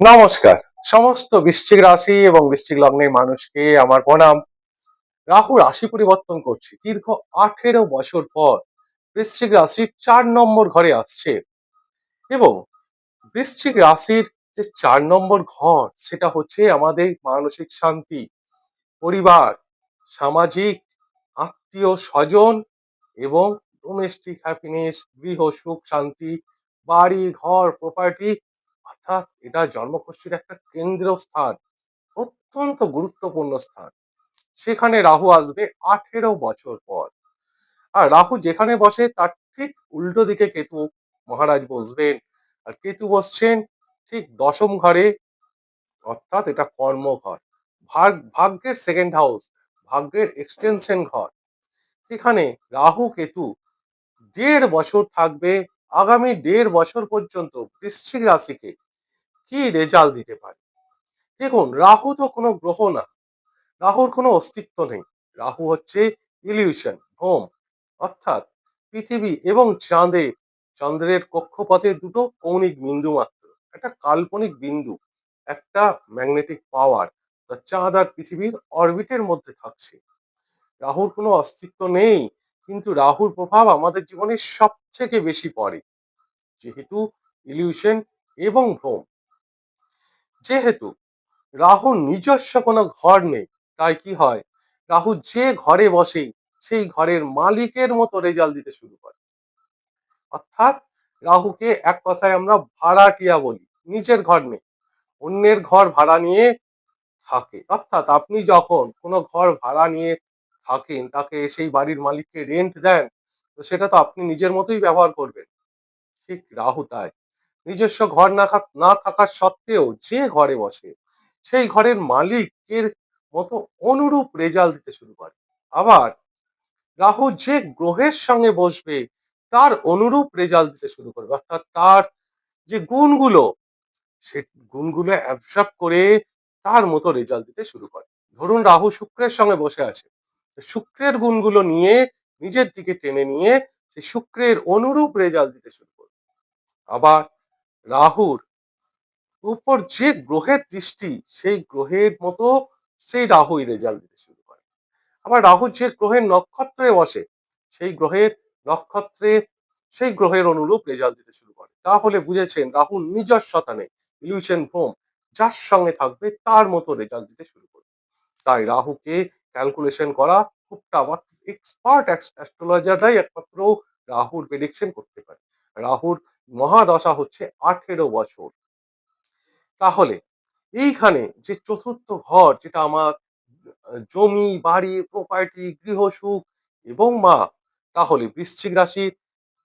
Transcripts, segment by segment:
নমস্কার। সমস্ত বৃশ্চিক রাশি এবং বৃশ্চিক লগ্নের মানুষকে আমার প্রণাম। রাহু রাশি পরিবর্তন করছে। দীর্ঘ আঠেরো বছর পর বৃশ্চিক রাশির চার নম্বর ঘরে আসছে এবং বৃশ্চিক রাশির যে চার নম্বর ঘর, সেটা হচ্ছে আমাদের মানসিক শান্তি, পরিবার, সামাজিক, আত্মীয় স্বজন এবং ডোমেস্টিক হ্যাপিনেস গৃহ সুখ, শান্তি, বাড়ি, ঘর প্রপার্টি অর্থাৎ এটা জন্মকুষ্ঠির একটা কেন্দ্র স্থান, অত্যন্ত গুরুত্বপূর্ণ স্থান। সেখানে রাহু আসবে আঠেরো বছর পর। আর রাহু যেখানে বসে তার ঠিক উল্টো দিকে কেতু মহারাজ বসবেন। আর কেতু বসছেন ঠিক দশম ঘরে, অর্থাৎ এটা কর্মঘর। ভাগ, ভাগ্যের সেকেন্ড হাউস ভাগ্যের এক্সটেনশন ঘর। সেখানে রাহু, কেতু দেড় বছর থাকবে আগামী দেড় বছর পর্যন্ত বৃশ্চিক রাশিকে কি রেজাল্ট দিতে পারে? দেখুন, রাহু তো কোনো গ্রহ না। রাহুর কোনো অস্তিত্ব নেই। রাহু হচ্ছে ইলিউশন ভ্রম অর্থাৎ পৃথিবী এবং চাঁদে, চন্দ্রের কক্ষপথে দুটো কৌণিক বিন্দু মাত্র। একটা কাল্পনিক বিন্দু, একটা ম্যাগনেটিক পাওয়ার চাঁদ আর পৃথিবীর অরবিটের মধ্যে থাকছে। রাহুর কোনো অস্তিত্ব নেই। কিন্তু রাহুর প্রভাব আমাদের জীবনে সব থেকে বেশি পড়ে। যেহেতু ইলিউশন এবং ভ্রম। যেহেতু রাহুর নিজস্ব কোনো ঘর নেই, তাই কি হয়? রাহু যে ঘরে বসে, সেই ঘরের মালিকের মতো রেজাল্ট দিতে শুরু করে। অর্থাৎ রাহুকে এক কথায় আমরা ভাড়াটিয়া বলি, নিজের ঘর নেই, অন্যের ঘর ভাড়া নিয়ে থাকে। অর্থাৎ আপনি যখন কোনো ঘর ভাড়া নিয়ে থাকেন, তাকে সেই বাড়ির মালিককে রেন্ট দেন, তো সেটা তো আপনি নিজের মতোই ব্যবহার করবেন। ঠিক রাহু তাই। নিজস্ব ঘর না না থাকার সত্ত্বেও যে ঘরে বসে, সেই ঘরের মালিকের মতো অনুরূপ রেজাল্ট দিতে শুরু করে। আবার রাহু যে গ্রহের সঙ্গে বসবে, তার অনুরূপ রেজাল্ট দিতে শুরু করবে। অর্থাৎ তার যে গুণগুলো, সে গুণগুলো অ্যাবসর্ব করে তার মতো রেজাল্ট দিতে শুরু করে। ধরুন রাহু শুক্রের সঙ্গে বসে আছে। শুক্রের গুণগুলো নিয়ে নিজের দিকে টেনে নিয়ে সে শুক্রের অনুরূপ রেজাল্ট দিতে শুরু করবে আবার রাহুর উপর যে গ্রহের দৃষ্টি, সেই গ্রহের মতো সেই রাহুই রেজাল্ট দিতে শুরু করে। আবার রাহু যে গ্রহের নক্ষত্রে বসে, সেই গ্রহের নক্ষত্রে সেই গ্রহের অনুরূপ রেজাল্ট দিতে শুরু করে। তাহলে বুঝেছেন রাহুর নিজস্বতা নেই ইলিউশন ভ্রম যার সঙ্গে থাকবে তার মতো রেজাল্ট দিতে শুরু করবে। তাই রাহুকে ক্যালকুলেশন করা খুব এক্সপার্ট অ্যাস্ট্রোলজাররাই একমাত্র রাহুর প্রেডিকশন করতে পারে। রাহুর মহাদশা হচ্ছে আঠেরো বছর। তাহলে এইখানে যে চতুর্থ ঘর, যেটা আমার জমি, বাড়ি প্রপার্টি গৃহসুখ এবং মা, তাহলে বৃশ্চিক রাশির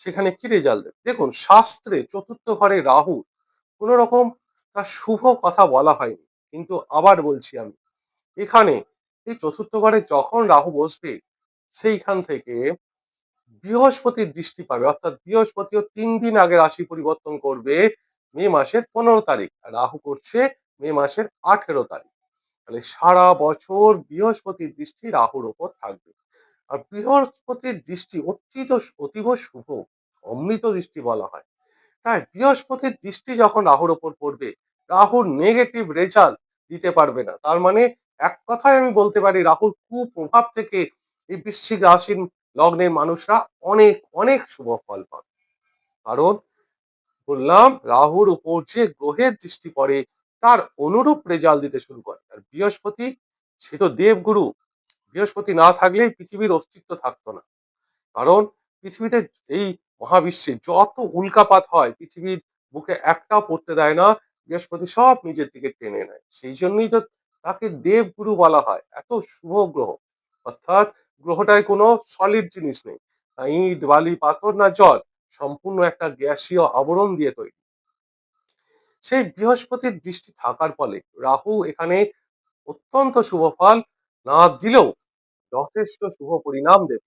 সেখানে কি রেজাল্ট দেবে? দেখুন, শাস্ত্রে চতুর্থ ঘরে রাহু কোন রকম তার শুভ কথা বলা হয়নি। কিন্তু আবার বলছি আমি, এখানে এই চতুর্থ ঘরে যখন রাহু বসবে, সেইখান থেকে বৃহস্পতির দৃষ্টি পাবে। অর্থাৎ বৃহস্পতিও তিন দিন আগে রাশি পরিবর্তন করবে, মে মাসের পনেরো তারিখ। রাহু করছে মে মাসের আঠেরো তারিখ। তাহলে সারা বছর বৃহস্পতির দৃষ্টি রাহুর ওপর থাকবে। আর বৃহস্পতির দৃষ্টি অতীত, অতীব শুভ, অমৃত দৃষ্টি বলা হয়। তাই বৃহস্পতির দৃষ্টি যখন রাহুর ওপর পড়বে, রাহুর নেগেটিভ রেজাল্ট দিতে পারবে না। তার মানে এক কথায় আমি বলতে পারি রাহুর কুপ্রভাব থেকে এই বৃশ্চিক রাশির লগ্নের মানুষরা অনেক অনেক শুভ ফল পাবে। কারণ বললাম, রাহুর উপর যে গ্রহের দৃষ্টি পড়ে, তার অনুরূপ রেজাল্ট দিতে শুরু করে। আর বৃহস্পতি, সে তো দেবগুরু। বৃহস্পতি না থাকলেই পৃথিবীর অস্তিত্ব থাকতো না। কারণ পৃথিবীতে এই মহাবিশ্বে যত উল্কাপাত হয়, পৃথিবীর বুকে একটাও পড়তে দেয় না, বৃহস্পতি সব নিজের দিকে টেনে নেয়। সেই জন্যই তো তাকে দেবগুরু বলা হয়। এত শুভ গ্রহ। অর্থাৎ গ্রহটায় কোনো সলিড জিনিস নেই। ইট, বালি, পাথর, না জল। সম্পূর্ণ একটা গ্যাসীয় আবরণ দিয়ে তৈরি। সেই বৃহস্পতির দৃষ্টি থাকার ফলে রাহু এখানে অত্যন্ত শুভ ফল না দিলেও যথেষ্ট শুভ পরিণাম দেবে।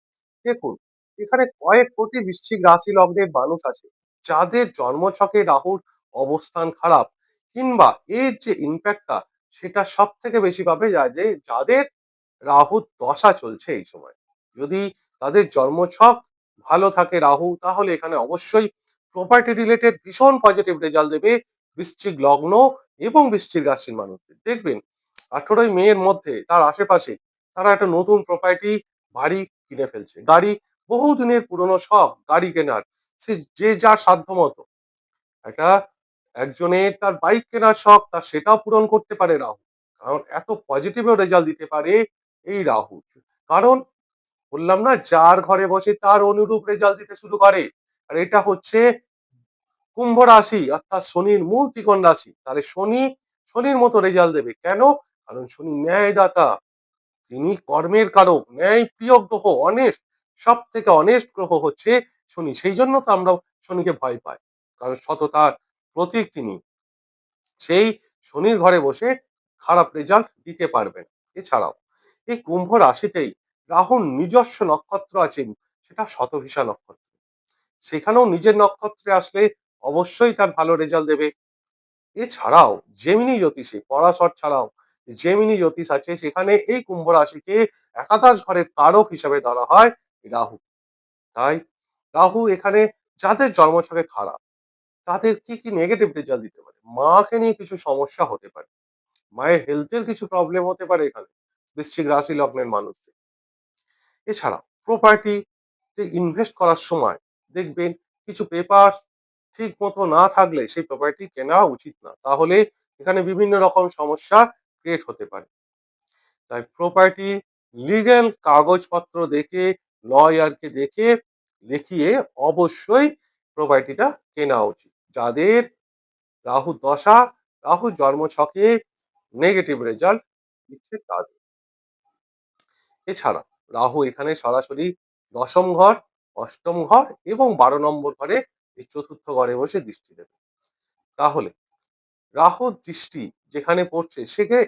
দেখুন, এখানে কয়েক কোটি বৃশ্চিক রাশি লগ্নের মানুষ আছে, যাদের জন্মছকে রাহুর অবস্থান খারাপ, কিংবা এর যে ইম্প্যাক্টটা সেটা সব থেকে বেশি পাবে যাদের যাদের রাহুর দশা চলছে এই সময়। যদি তাদের জন্মছক ভালো থাকে রাহু, তাহলে এখানে অবশ্যই প্রপার্টি রিলেটেড ভীষণ পজিটিভ রেজাল্ট দেবে বৃশ্চিক লগ্ন এবং বৃশ্চিক রাশির মানুষদের। দেখবেন, আঠেরোই মে এর মধ্যে তার আশেপাশে তারা একটা নতুন প্রপার্টি বাড়ি কিনে ফেলছে। গাড়ি বহুদিনের পুরনো শখ গাড়ি কেনার। সে যে যার সাধ্য মতো একটা একজনের তার বাইক কেনার শখ, তার সেটাও পূরণ করতে পারে রাহু কারণ এত পজিটিভও রেজাল্ট দিতে পারে এই রাহু কারণ বললাম না, যার ঘরে বসে তার অনুরূপ রেজাল্ট দিতে শুরু করে। আর এটা হচ্ছে কুম্ভ রাশি, অর্থাৎ শনির মূল ত্রিকোণ রাশি। তাহলে শনি, শনির মতো রেজাল্ট দেবে। কেন? কারণ শনি ন্যায়দাতা। তিনি কর্মের কারক, ন্যায় প্রিয় গ্রহ অনেস্ট সব থেকে অনেস্ট গ্রহ হচ্ছে শনি। সেই জন্য তো আমরা শনিকে ভয় পাই। কারণ সততার প্রতীক তিনি। সেই শনির ঘরে বসে খারাপ রেজাল্ট দিতে পারবেন। এছাড়াও, এই কুম্ভ রাশিতেই রাহুর নিজস্ব নক্ষত্র আছেন সেটা শতভিসা নক্ষত্র। সেখানেও নিজের নক্ষত্রে আসলে অবশ্যই তার ভালো রেজাল্ট দেবে। এছাড়াও জেমিনি জ্যোতিষে, পরাশর ছাড়াও জেমিনি জ্যোতিষ আছে, সেখানে এই কুম্ভ রাশিকে একাদশ ঘরের কারক হিসাবে ধরা হয় রাহু। তাই রাহু এখানে যাদের জন্মছকে খারাপ তাদের কি কি নেগেটিভ রেজাল্ট দিতে পারে? মাকে নিয়ে কিছু সমস্যা হতে পারে। মায়ের হেলথের কিছু প্রবলেম হতে পারে এখানে। বৃশ্চিক রাশি লগ্নের মানুষদের। এছাড়া প্রপার্টি ইনভেস্ট করার সময় দেখবেন কিছু পেপার ঠিক মতো না থাকলে সেই প্রপার্টি কেনা উচিত না। তাহলে এখানে বিভিন্ন রকম সমস্যা ক্রিয়েট হতে পারে। তাই প্রপার্টি লিগ্যাল কাগজপত্র দেখে লয়ারকে দেখে, দেখিয়ে অবশ্যই প্রপার্টিটা কেনা উচিত। যাদের রাহু দশা, রাহু জন্ম ছকে নেগেটিভ রেজাল্ট দিচ্ছে তাদের। এছাড়া রাহু এখানে সরাসরি দশম ঘর, অষ্টম ঘর এবং বারো নম্বর ঘরে এই চতুর্থ ঘরে বসে দৃষ্টি দেবে। তাহলে রাহুর দৃষ্টি যেখানে পড়ছে সেকে,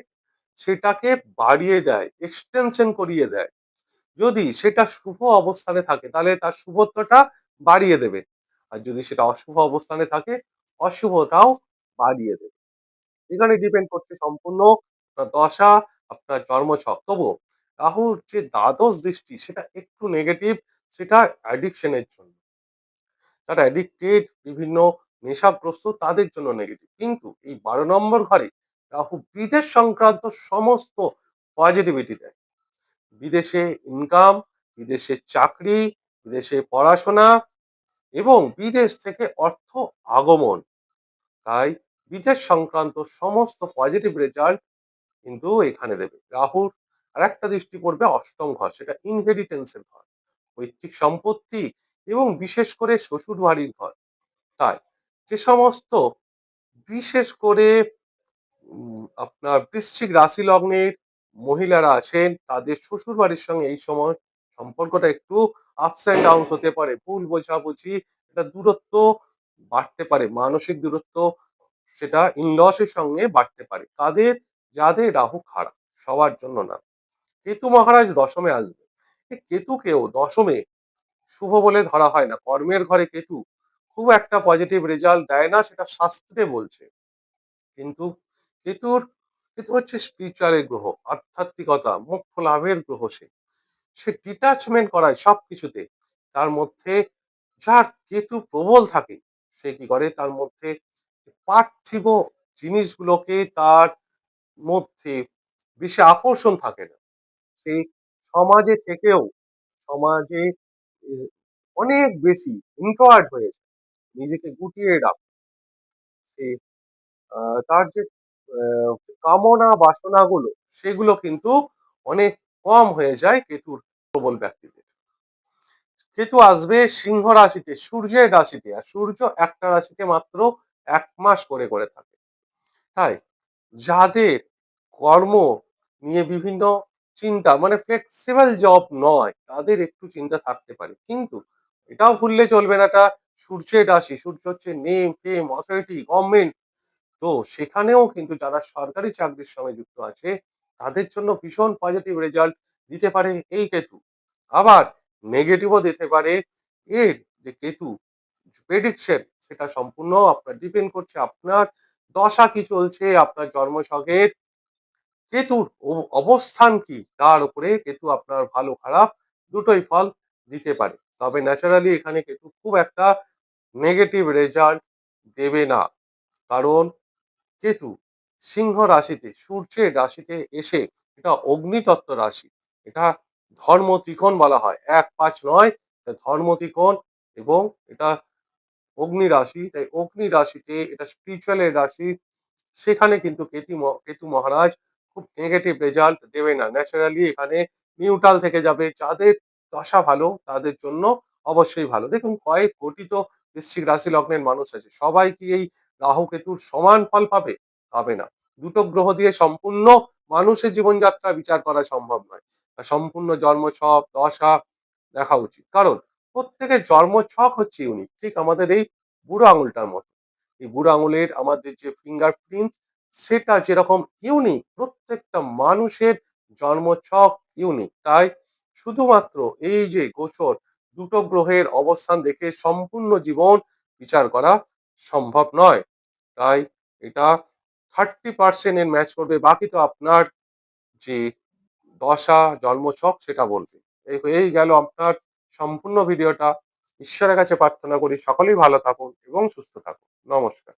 সেটাকে বাড়িয়ে দেয় এক্সটেনশন করিয়ে দেয়। যদি সেটা শুভ অবস্থানে থাকে তাহলে তার শুভত্বটা বাড়িয়ে দেবে। আর যদি সেটা অশুভ অবস্থানে থাকে অশুভটাও বাড়িয়ে দেবে। এখানে ডিপেন্ড করছে সম্পূর্ণ দশা, আপনার জন্মছক। তবুও রাহুর যে দ্বাদশ দৃষ্টি, সেটা একটু নেগেটিভ সেটা অ্যাডিকশনের জন্য। যারা অ্যাডিক্টেড বিভিন্ন নেশাগ্রস্ত, তাদের জন্য নেগেটিভ কিন্তু এই বারো নম্বর ঘরে রাহু বিদেশ সংক্রান্ত সমস্ত পজিটিভিটি দেয়। বিদেশে ইনকাম বিদেশে চাকরি, বিদেশে পড়াশোনা এবং বিদেশ থেকে অর্থ আগমন। তাই বিদেশ সংক্রান্ত সমস্ত পজিটিভ রেজাল্ট কিন্তু এখানে দেবে। রাহুর আর একটা দৃষ্টি পড়বে অষ্টম ঘর, সেটা ইনহেরিটেন্সের ঘর, পৈতৃক সম্পত্তি এবং বিশেষ করে শ্বশুর বাড়ির ঘর। তাই যে সমস্ত বিশেষ করে আপনার বৃশ্চিক রাশি লগ্নের মহিলারা আছেন, তাদের শ্বশুর বাড়ির সঙ্গে এই সময় সম্পর্কটা একটু আপস অ্যান্ড ডাউন হতে পারে, ভুল বোঝাবুঝি, এটা দূরত্ব বাড়তে পারে, মানসিক দূরত্ব সেটা ইনলসের সঙ্গে বাড়তে পারে তাদের যাদের রাহু খারাপ, সবার জন্য না। কেতু মহারাজ দশমে আসবে। এই কেতুকেও দশমে শুভ বলে ধরা হয় না, কর্মের ঘরে কেতু খুব একটা পজিটিভ রেজাল্ট দেয় না, সেটা শাস্ত্রে বলছে। কিন্তু কেতুর, কেতু হচ্ছে স্পিরিচুয়ালের গ্রহ, আধ্যাত্মিকতা, মোক্ষ লাভের গ্রহ সে। সে ডিটাচমেন্ট করায় সব কিছুতে তার মধ্যে যার কেতু প্রবল থাকে, সে কি করে? তার মধ্যে পার্থিব জিনিসগুলোকে তার মধ্যে বেশি আকর্ষণ থাকে না। সেই সমাজে থেকেও, সমাজে অনেক বেশি ইন্ট্রোয়ার্ট হয়েছে নিজেকে গুটিয়ে রাখ। সে তার যে কামনা বাসনাগুলো সেগুলো কিন্তু অনেক কম হয়ে যায় কেতুর প্রবল ব্যক্তিদের কেতু আসবে সিংহ রাশিতে, সূর্যের রাশিতে, আর সূর্য একটা রাশিতে মাত্র এক মাস করে করে থাকে। তাই যাদের কর্ম নিয়ে বিভিন্ন চিন্তা মানে ফ্লেক্সিবল জব নয়, তাদের একটু চিন্তা থাকতে পারে। কিন্তু এটাও ভুললে চলবে না এটা। সূর্যের রাশি, সূর্য হচ্ছে নেম ফেম অথরিটি গভর্নমেন্ট তো সেখানেও কিন্তু যারা সরকারি চাকরির সঙ্গে যুক্ত আছে তাদের জন্য ভীষণ পজিটিভ রেজাল্ট দিতে পারে এই কেতু। আবার নেগেটিভও দিতে পারে এর যে কেতু প্রেডিকশন সেটা সম্পূর্ণ আপনার ডিপেন্ড করছে, আপনার দশা কি চলছে, আপনার জন্মছকের কেতুর অব- অবস্থান কি, তার উপরে কেতু আপনার ভালো, খারাপ দুটোই ফল দিতে পারে। তবে ন্যাচারালি এখানে কেতু খুব একটা নেগেটিভ রেজাল্ট দেবে না। কারণ কেতু সিংহ রাশিতে, সূর্যের রাশিতে এসে এটা অগ্নিতত্ত্ব রাশি। এটা ধর্ম ত্রিকোণ বলা হয়। এক পাঁচ নয় ধর্ম ত্রিকোণ এবং এটা অগ্নি রাশি। তাই অগ্নি রাশিতে এটা স্পিরিচুয়ালের রাশি। সেখানে কিন্তু কেতু কেতু মহারাজ খুব নেগেটিভ রেজাল্ট দেবে না। ন্যাচারালি এখানে নিউট্রাল থেকে যাবে। যাদের দশা ভালো, তাদের জন্য অবশ্যই ভালো। দেখুন, কয়েক কোটি তো বৃশ্চিক রাশি লগ্নের মানুষ আছে। সবাই কি এই রাহু কেতুর সমান ফল পাবে? পাবে না। দুটো গ্রহ দিয়ে সম্পূর্ণ মানুষের জীবনযাত্রা বিচার করা সম্ভব নয়। সম্পূর্ণ জন্মছক, দশা দেখা উচিত। কারণ প্রত্যেকের জন্মছক হচ্ছে ইউনিক ঠিক আমাদের এই বুড়ো আঙুলটার মতো। এই বুড়ো আঙুলের আমাদের যে ফিঙ্গারপ্রিন্ট সেটা যেরকম ইউনিক প্রত্যেকটা মানুষের জন্মছক ইউনিক তাই শুধুমাত্র এই যে গোচর, দুটো গ্রহের অবস্থান দেখে সম্পূর্ণ জীবন বিচার করা সম্ভব নয়। তাই এটা থার্টি পার্সেন্ট এর ম্যাচ করবে, বাকি তো আপনার যে দশা, জন্মছক সেটা বলবে। এই গেল আপনার সম্পূর্ণ ভিডিওটা। ঈশ্বরের কাছে প্রার্থনা করি, সকলেই ভালো থাকুন এবং সুস্থ থাকুন। নমস্কার।